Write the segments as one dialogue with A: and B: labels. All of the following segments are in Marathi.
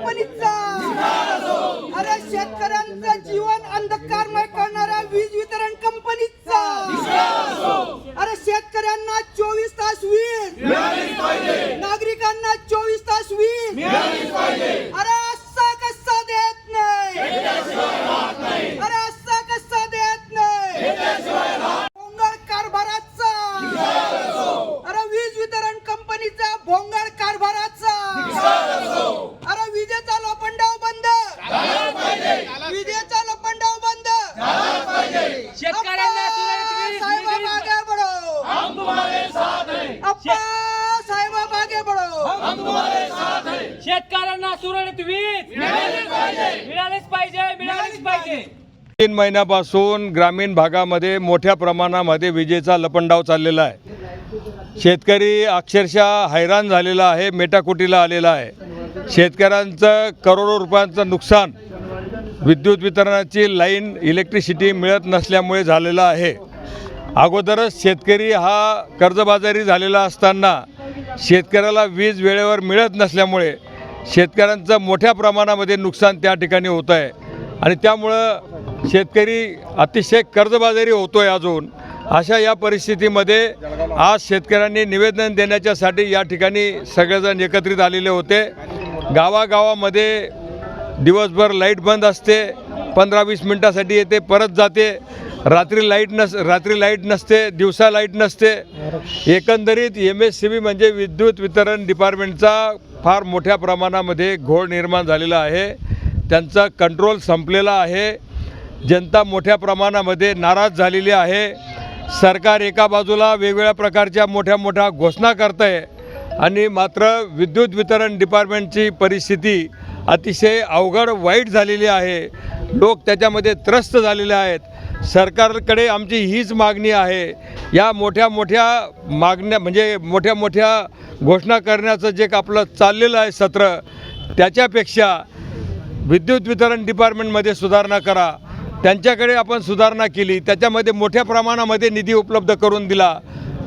A: कंपनीचा अरे शेतकऱ्या
B: तीन महिन्यापासून ग्रामीण भागामध्ये मोठ्या प्रमाणामध्ये विजेचा लपंडाव चाललेला आहे. शेतकरी अक्षरशः हैराण झालेला आहे मेटाकुटीला आलेला आहे. शेतकऱ्यांचं करोडो रुपयांचं नुकसान विद्युत वितरणाची लाईन इलेक्ट्रिसिटी मिळत नसल्यामुळे झालेलं आहे. अगोदरच शेतकरी हा कर्जबाजारी झालेला असताना शेतकऱ्याला वीज वेळेवर मिळत नसल्यामुळे शेतकऱ्यांचं मोठ्या प्रमाणामध्ये नुकसान त्या ठिकाणी होतं आहे. आणि त्यामुळं शेतकरी अतिशय कर्जबाजारी होतो आहे अजून. अशा या परिस्थितीमध्ये आज शेतकऱ्यांनी निवेदन देण्याच्यासाठी या ठिकाणी सगळेजण एकत्रित आलेले होते. गावागावामध्ये दिवसभर लाइट बंद असते पंधरा वीस मिनटासाठी येते परत जाते. रात्री लाइट नस रात्री लाइट नसते दिवसा लाइट नसते. एकंदरीत एम एस सी बी म्हणजे विद्युत वितरण डिपार्टमेंटचा फार मोठ्या प्रमाणामध्ये घोळ निर्माण झालेला आहे. त्यांचा कंट्रोल संपलेला आहे. जनता मोठ्या प्रमाणामध्ये नाराज झालेली आहे. सरकार एका बाजूला वेगवेगळ्या प्रकारच्या मोठ्या मोठ्या घोषणा करत आहे आणि मात्र विद्युत वितरण डिपार्टमेंटची परिस्थिती अतिशय अवघड वाईट झालेली आहे. लोक त्याच्यामध्ये त्रस्त झालेले आहेत. सरकारकडे आमची हीच मागणी आहे. या मोठ्या मोठ्या मागण्या म्हणजे मोठ्या मोठ्या घोषणा करण्याचं जे आपलं चाललेलं आहे सत्र त्याच्यापेक्षा विद्युत वितरण डिपार्टमेंटमध्ये सुधारणा करा. त्यांच्याकडे आपण सुधारणा केली. त्याच्यामध्ये मोठ्या प्रमाणामध्ये निधी उपलब्ध करून दिला.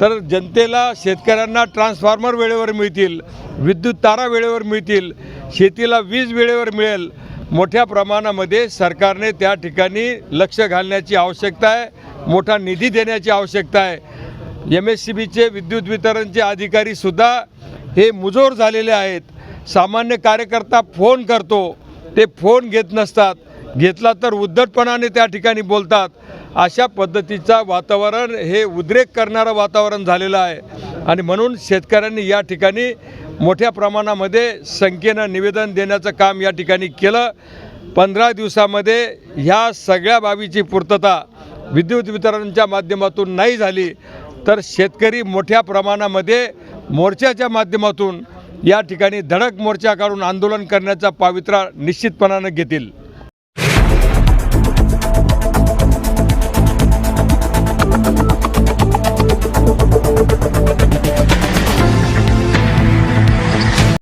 B: तर जनतेला शेतकऱ्यांना ट्रान्सफॉर्मर वेळेवर मिळतील. विद्युत तारा वेळेवर मिळतील. शेतीला वीज वेळेवर मिळेल. मोठ्या प्रमाणामध्ये सरकारने त्या ठिकाणी लक्ष घालण्याची आवश्यकता आहे. मोठा निधी देण्याची आवश्यकता आहे. एम एस सी बीचे विद्युत वितरणचे अधिकारीसुद्धा हे मुजोर झालेले आहेत. सामान्य कार्यकर्ता फोन करतो. ते फोन घेत नसतात. घेतला तर उद्धटपणाने त्या ठिकाणी बोलतात. अशा पद्धतीचा वातावरण हे उद्रेक करणारं वातावरण झालेलं आहे. आणि म्हणून शेतकऱ्यांनी या ठिकाणी मोठ्या प्रमाणामध्ये संख्येनं निवेदन देण्याचं काम या ठिकाणी केलं. पंधरा दिवसामध्ये ह्या सगळ्या बाबीची पूर्तता विद्युत वितरणच्या माध्यमातून नाही झाली तर शेतकरी मोठ्या प्रमाणामध्ये मोर्चाच्या माध्यमातून या ठिकाणी धडक मोर्चा काढून आंदोलन करण्याचा पावित्रा निश्चितपणानं घेतील.